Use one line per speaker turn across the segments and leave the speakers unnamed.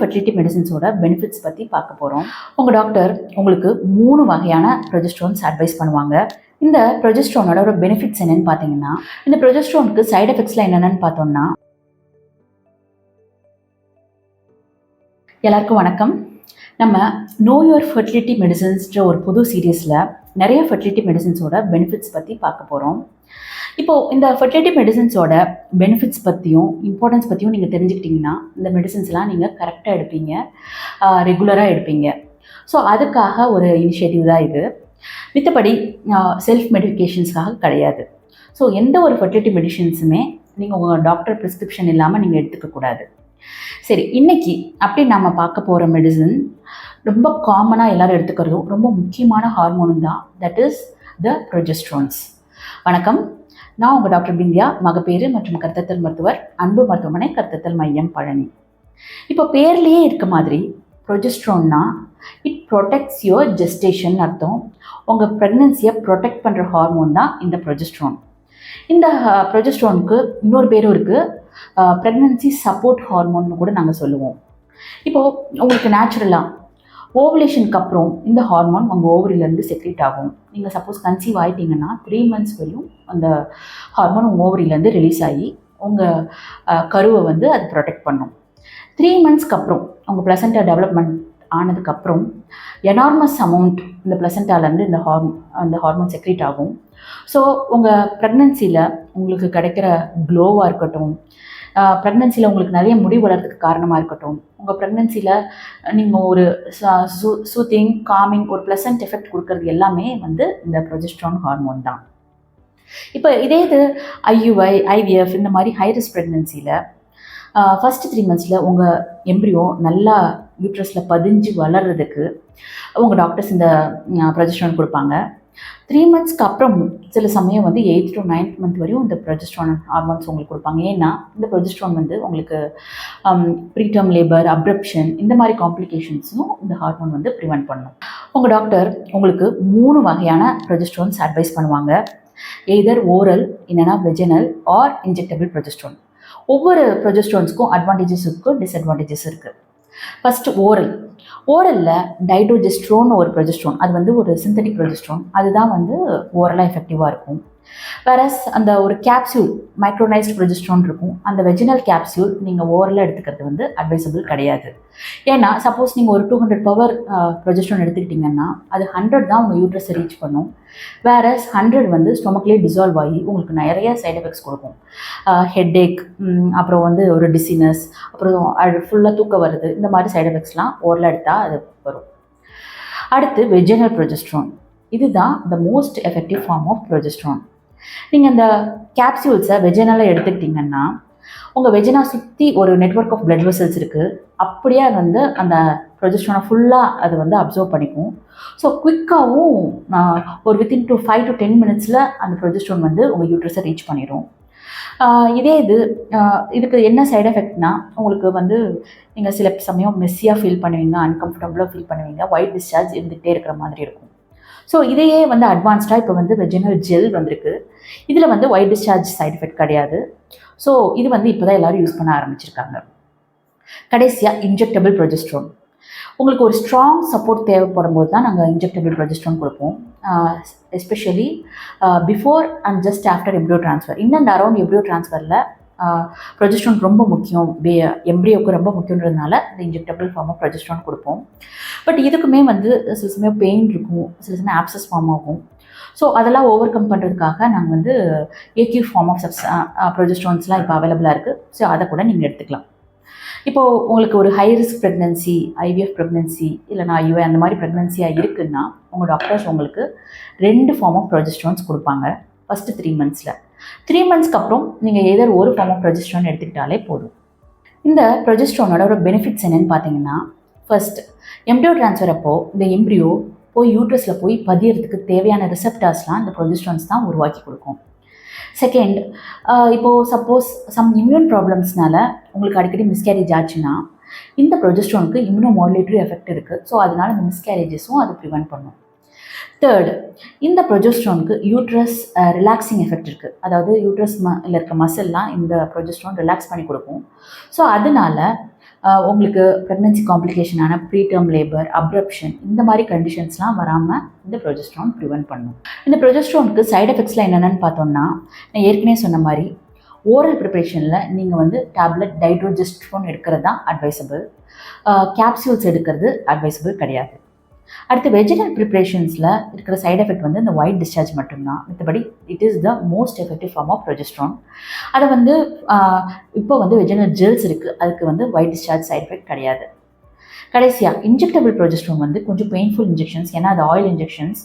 Fertility மெடிசின்ஸோட benefits பற்றி பார்க்க போகிறோம் உங்கள் டாக்டர் உங்களுக்கு மூணு வகையான ப்ரொஜெஸ்ட்ரோன்ஸ் அட்வைஸ் பண்ணுவாங்க. இந்த ப்ரொஜெஸ்ட்ரோனோட ஒரு பெனிஃபிட்ஸ் என்னென்னு பார்த்தீங்கன்னா இந்த ப்ரொஜெஸ்ட்ரோனுக்கு சைடு எஃபெக்ட்ஸ்லாம் என்னென்னு பார்த்தோம்னா எல்லாருக்கும் வணக்கம். நம்ம நோ யுவர் ஃபெர்டிலிட்டி மெடிசன்ஸ்ன்ற ஒரு புது சீரீஸில் நிறைய ஃபெர்டிலிட்டி மெடிசன்ஸோட பெனிஃபிட்ஸ் பற்றி பார்க்க போகிறோம் இப்போது இந்த ஃபெர்டிலிட்டி மெடிசன்ஸோட பெனிஃபிட்ஸ் பற்றியும் இம்பார்ட்டன்ஸ் பற்றியும் நீங்கள் தெரிஞ்சுக்கிட்டிங்கன்னா இந்த மெடிசன்ஸ்லாம் நீங்கள் கரெக்டாக எடுப்பீங்க. ரெகுலராக எடுப்பீங்க. ஸோ அதுக்காக ஒரு இனிஷியேட்டிவ் தான் இது. மித்தபடி செல்ஃப் மெடிஃபிகேஷன்ஸ்க்காக கிடையாது. ஸோ எந்த ஒரு ஃபெர்டிலிட்டி மெடிஷன்ஸுமே நீங்கள் உங்கள் டாக்டர் ப்ரிஸ்கிரிப்ஷன் இல்லாமல் நீங்கள் எடுத்துக்கக்கூடாது சரி இன்னைக்கு அப்படி நம்ம பார்க்க போகிற மெடிசன் ரொம்ப காமனாக எல்லோரும் எடுத்துக்கிறதும் ரொம்ப முக்கியமான ஹார்மோனும் தான். தட் இஸ் த ப்ரொஜெஸ்ட்ரான்ஸ் வணக்கம். நான் உங்கள் டாக்டர் பிந்தியா மகப்பேறு மற்றும் கருத்தத்தல் மருத்துவர் அன்பு மருத்துவமனை கருத்தத்தல் மையம் பழனி. இப்போ பேர்லேயே இருக்க மாதிரி ப்ரொஜெஸ்ட்ரோன்னா இட் ப்ரொடெக்ட்ஸ் யுவர் ஜெஸ்டேஷன் அர்த்தம். உங்கள் ப்ரெக்னன்சியை ப்ரொடெக்ட் பண்ணுற ஹார்மோன் தான் இந்த ப்ரொஜெஸ்ட்ரோன் இந்த ப்ரொஜெஸ்ட்ரோனுக்கு இன்னொரு பேரும் இருக்குது ப்ரெக்னன்சி சப்போர்ட் ஹார்மோன்னு கூட நாங்கள் சொல்லுவோம். இப்போது உங்களுக்கு நேச்சுரலாக ஓவலேஷனுக்கு அப்புறம் இந்த ஹார்மோன் உங்கள் ஓவரிலேருந்து செக்ரேட் ஆகும். நீங்கள் சப்போஸ் கன்சீவ் ஆகிட்டீங்கன்னா த்ரீ மந்த்ஸ் வரையும் அந்த ஹார்மோன் உங்கள் ஓவரிலேருந்து ரிலீஸ் ஆகி உங்கள் கருவை வந்து அது ப்ரொடெக்ட் பண்ணும். த்ரீ மந்த்ஸ்க்கு அப்புறம் உங்கள் ப்ளசண்டா டெவலப்மெண்ட் ஆனதுக்கப்புறம் எனார்மஸ் அமௌண்ட் இந்த ப்ளசண்டாலேருந்து இந்த ஹார்மோ அந்த ஹார்மோன் செக்ரேட் ஆகும். ஸோ உங்கள் ப்ரெக்னென்சியில் உங்களுக்கு கிடைக்கிற க்ளோவாக இருக்கட்டும் ப்ரெக்னென்சியில் உங்களுக்கு நிறைய முடி வளர்றதுக்கு காரணமாக இருக்கட்டும். உங்கள் ப்ரெக்னென்சியில் நீங்கள் ஒரு சூத்திங் காமிங் ஒரு ப்ளசன்ட் எஃபெக்ட் கொடுக்கறது எல்லாமே வந்து இந்த ப்ரொஜெஸ்ட்ரான் ஹார்மோன் தான். இப்போ இதே இது ஐயுஐ ஐவிஎஃப் இந்த மாதிரி ஹைரிஸ் ப்ரெக்னென்சியில் ஃபஸ்ட்டு த்ரீ மந்த்ஸில் உங்கள் எம்ப்ரியோ நல்லா யூட்ரஸில் பதிஞ்சு வளர்கிறதுக்கு உங்கள் டாக்டர்ஸ் இந்த ப்ரொஜெஸ்ட்ரான் கொடுப்பாங்க. த்ரீ மந்த்ஸ்க்கு அப்புறம் சில சமயம் வந்து எயித் டு நைன்த் மந்த் வரையும் இந்த ப்ரொஜெஸ்ட்ரான் ஹார்மோன்ஸ் உங்களுக்கு கொடுப்பாங்க. ஏன்னா இந்த ப்ரொஜெஸ்ட்ரான் வந்து உங்களுக்கு ப்ரீடம் லேபர் அப்ரப்ஷன் இந்த மாதிரி காம்ப்ளிகேஷன்ஸும் இந்த ஹார்மோன் வந்து ப்ரிவெண்ட் பண்ணும். உங்கள் டாக்டர் உங்களுக்கு மூணு வகையான ப்ரொஜெஸ்ட்ரான்ஸ் அட்வைஸ் பண்ணுவாங்க. எய்தர் ஓரல் இல்லைனா வெஜினல் ஆர் இன்ஜெக்டபிள் ப்ரொஜெஸ்ட்ரான் ஒவ்வொரு ப்ரொஜெஸ்ட்ரான்ஸ்க்கும் அட்வான்டேஜஸ் இருக்குது டிஸ்அட்வான்டேஜஸ் இருக்குது ஃபஸ்ட்டு ஓரல் ஓரலில் டைட்ரோஜெஸ்ட்ரோன் ஒரு ப்ரொஜெஸ்ட்ரோன் அது வந்து ஒரு சிந்தட்டிக் ப்ரொஜெஸ்ட்ரோன் அதுதான் வந்து ஓரலாக எஃபெக்டிவாக இருக்கும். வேறஸ் அந்த ஒரு கேப்சியூல் மைக்ரோனைஸ்ட் ப்ரொஜெஸ்ட்ரோன் இருக்கும். அந்த வெஜினல் கேப்சியூல் நீங்கள் ஓவரில் எடுத்துக்கிறது வந்து அட்வைசபிள் கிடையாது. ஏன்னா சப்போஸ் நீங்கள் ஒரு டூ ஹண்ட்ரட் பவர் ப்ரொஜெஸ்ட்ரோன் எடுத்துக்கிட்டிங்கன்னா அது ஹண்ட்ரட் தான் உங்கள் யூட்ரஸை ரீச் பண்ணும். வேறஸ் ஹண்ட்ரட் வந்து ஸ்டொமக்லேயே டிசால்வ் ஆகி உங்களுக்கு நிறைய சைட் எஃபெக்ட்ஸ் கொடுக்கும். ஹெட்டேக் அப்புறம் வந்து ஒரு டிசினஸ் அப்புறம் அது ஃபுல்லாக தூக்கம் வருது இந்த மாதிரி சைட் எஃபெக்ட்ஸ்லாம் ஓரில் எடுத்தால் அது வரும். அடுத்து வெஜினல் ப்ரொஜெஸ்ட்ரான் இதுதான் the most effective form of progesterone நீங்கள் இந்த கேப்சியூல்ஸை வெஜினலாக எடுத்துக்கிட்டிங்கன்னா உங்கள் வெஜினா சுற்றி ஒரு நெட்ஒர்க் ஆஃப் பிளட் வெசல்ஸ் இருக்குது அப்படியே அது வந்து அந்த ப்ரொஜெஸ்டனை ஃபுல்லாக அது வந்து அப்சர்வ் பண்ணிக்கும். ஸோ குயிக்காகவும் ஒரு within two five to ten மினிட்ஸில் அந்த ப்ரொஜெஸ்ட்ரான் வந்து உங்கள் யூட்ரஸை ரீச் பண்ணிடும் இதே இது இதுக்கு என்ன சைடு எஃபெக்ட்னா உங்களுக்கு வந்து நீங்கள் சில சமயம் மெஸ்ஸியாக ஃபீல் பண்ணுவீங்க அன்கம்ஃபர்டபுளாக ஃபீல் பண்ணுவீங்க ஒயிட் டிஸ்சார்ஜ் இருந்துகிட்டே இருக்கிற மாதிரி இருக்கும். ஸோ இதையே வந்து அட்வான்ஸ்டாக இப்போ வந்து வெஜினல் ஜெல் வந்திருக்கு. இதில் வந்து ஒயிட் டிஸ்சார்ஜ் சைட் எஃபெக்ட் கிடையாது. ஸோ இது வந்து இப்போ தான் எல்லோரும் யூஸ் பண்ண ஆரம்பிச்சிருக்காங்க. கடைசியாக இன்ஜெக்டபிள் ப்ரொஜெஸ்ட்ரோன் உங்களுக்கு ஒரு ஸ்ட்ராங் சப்போர்ட் தேவைப்படும் போது தான் நாங்கள் இன்ஜெக்டபிள் ப்ரொஜெஸ்ட்ரோன் கொடுப்போம். Especially before and just after embryo transfer in and around embryo ட்ரான்ஸ்ஃபரில் progesterone ரொம்ப முக்கியம். பே எம்ப்ரியோக்கு ரொம்ப முக்கியன்றதுனால இந்த இன்ஜெக்டபிள் ஃபார்ம் ஆஃப் ப்ரொஜெஸ்ட்ரான் கொடுப்போம். பட் இதுக்குமே வந்து சில சமயம் பெயின் இருக்கும். சில சமயம் ஆப்சஸ் ஃபார்ம் ஆகும். ஸோ அதெல்லாம் ஓவர் கம் பண்ணுறதுக்காக நாங்கள் வந்து ஏக்யூ ஃபார்ம் ஆஃப் சப்ஸ் ப்ரொஜெஸ்ட்ரான்ஸ்லாம் இப்போ அவைலபிளாக இருக்குது ஸோ அதை கூட நீங்கள் எடுத்துக்கலாம். இப்போது உங்களுக்கு ஒரு high risk pregnancy IVF pregnancy இல்லைனா ஐயூஐ அந்த மாதிரி ப்ரெக்னென்சியாக இருக்குன்னா உங்கள் டாக்டர்ஸ் உங்களுக்கு ரெண்டு ஃபார்ம் ஆஃப் ப்ரொஜெஸ்ட்ரான்ஸ் கொடுப்பாங்க. ஃபஸ்ட்டு த்ரீ மந்த்ஸில் த்ரீ மந்த்ஸ்க்கு அப்புறம் நீங்கள் எதர் ஒரு ஃபார்ம் ஆஃப் ப்ரொஜெஸ்ட்ரான் எடுத்துக்கிட்டாலே போதும். இந்த ப்ரொஜெஸ்ட்ரானோட ஒரு பெனிஃபிட்ஸ் என்னென்னு பார்த்தீங்கன்னா ஃபர்ஸ்ட் எம்ப்ரியோ ட்ரான்ஸ்ஃபர் அப்போ இந்த எம்ப்ரியோ போய் யூட்ரஸில் போய் பதியறதுக்கு தேவையான ரிசப்டார்ஸ்லாம் இந்த ப்ரொஜெஸ்ட்ரான்ஸ் தான் உருவாக்கி கொடுக்கும். செகண்ட் இப்போது சப்போஸ் சம் இம்யூன் ப்ராப்ளம்ஸ்னால உங்களுக்கு அடிக்கடி மிஸ்கேரேஜ் ஆச்சுன்னா இந்த ப்ரொஜெஸ்ட்ரானுக்கு இம்யூனோ மாடுலேட்டரி எஃபெக்ட் இருக்குது ஸோ அதனால் இந்த மிஸ்கேரேஜஸும் அது ப்ரிவெண்ட் பண்ணும். தேர்டு இந்த ப்ரொஜெஸ்ட்ரானுக்கு யூட்ரஸ் ரிலாக்ஸிங் எஃபெக்ட் இருக்குது அதாவது யூட்ரஸ் ம இருக்க மசில்லாம் இந்த ப்ரொஜெஸ்ட்ரான் ரிலாக்ஸ் பண்ணி கொடுக்கும். ஸோ அதனால uh, உங்களுக்கு ப்ரெக்னன்சி காம்ப்ளிகேஷனான ப்ரீடேர்ம் லேபர் அப்ரப்ஷன் இந்த மாதிரி கண்டிஷன்ஸ்லாம் வராமல் இந்த ப்ரொஜெஸ்ட்ரான் ப்ரிவென்ட் பண்ணும். இந்த ப்ரொஜெஸ்ட்ரானுக்கு சைடு எஃபெக்ட்ஸ்லாம் என்னென்னு பார்த்தோம்னா நான் ஏற்கனவே சொன்ன மாதிரி ஓரல் ப்ரிப்பரேஷனில் நீங்கள் வந்து டேப்லெட் டைட்ரோஜெஸ்ட்ரோன் எடுக்கிறது தான் அட்வைசபிள் கேப்சியூல்ஸ் uh, எடுக்கிறது அட்வைசபிள் கிடையாது. அடுத்து வெஜிடல் ப்ரிப்ரேஷன்ஸில் இருக்கிற சைட் எஃபெக்ட் வந்து இந்த ஒயிட் டிஸ்சார்ஜ் மட்டும்தான். மற்றபடி it is the most effective form of progesterone அதை வந்து இப்போ வந்து வெஜிடல் ஜெல்ஸ் இருக்குது அதுக்கு வந்து ஒயிட் டிஸ்சார்ஜ் சைட் எஃபெக்ட் கிடையாது. கடைசியாக இன்ஜெக்டபிள் ப்ரொஜெஸ்ட்ரான் வந்து கொஞ்சம் பெயின்ஃபுல் இன்ஜெக்ஷன்ஸ் ஏன்னா அது ஆயில் இன்ஜெக்ஷன்ஸ்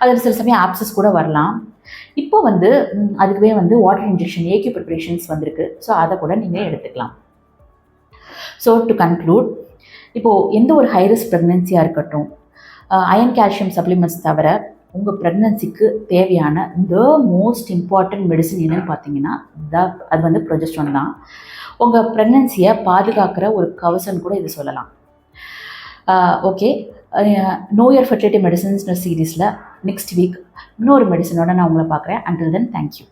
அதில் சில சமயம் ஆப்சஸ் கூட வரலாம். இப்போ வந்து அதுக்குவே வந்து வாட்டர் இன்ஜெக்ஷன் ஏகே ப்ரிப்ரேஷன்ஸ் வந்திருக்கு. ஸோ அதை கூட நீங்கள் எடுத்துக்கலாம். ஸோ டு கன்க்ளூட் இப்போது எந்த ஒரு ஹைரிஸ்க் ப்ரெக்னென்சியாக இருக்கட்டும் அயன் கால்சியம் சப்ளிமெண்ட்ஸ் தவிர உங்கள் ப்ரெக்னன்சிக்கு தேவையான த மோஸ்ட் இம்பார்ட்டன்ட் மெடிசன் என்னன்னு பார்த்தீங்கன்னா த அது வந்து ப்ரொஜெஸ்ட்ரான் தான். உங்கள் ப்ரெக்னன்சியை பாதுகாக்கிற ஒரு கவசம் கூட இது சொல்லலாம். ஓகே நோயர் ஃபெர்டிலிட்டி மெடிசன்ஸ் சீரீஸில் நெக்ஸ்ட் வீக் இன்னொரு மெடிசனோட நான் உங்களை பார்க்குறேன். Until then thank you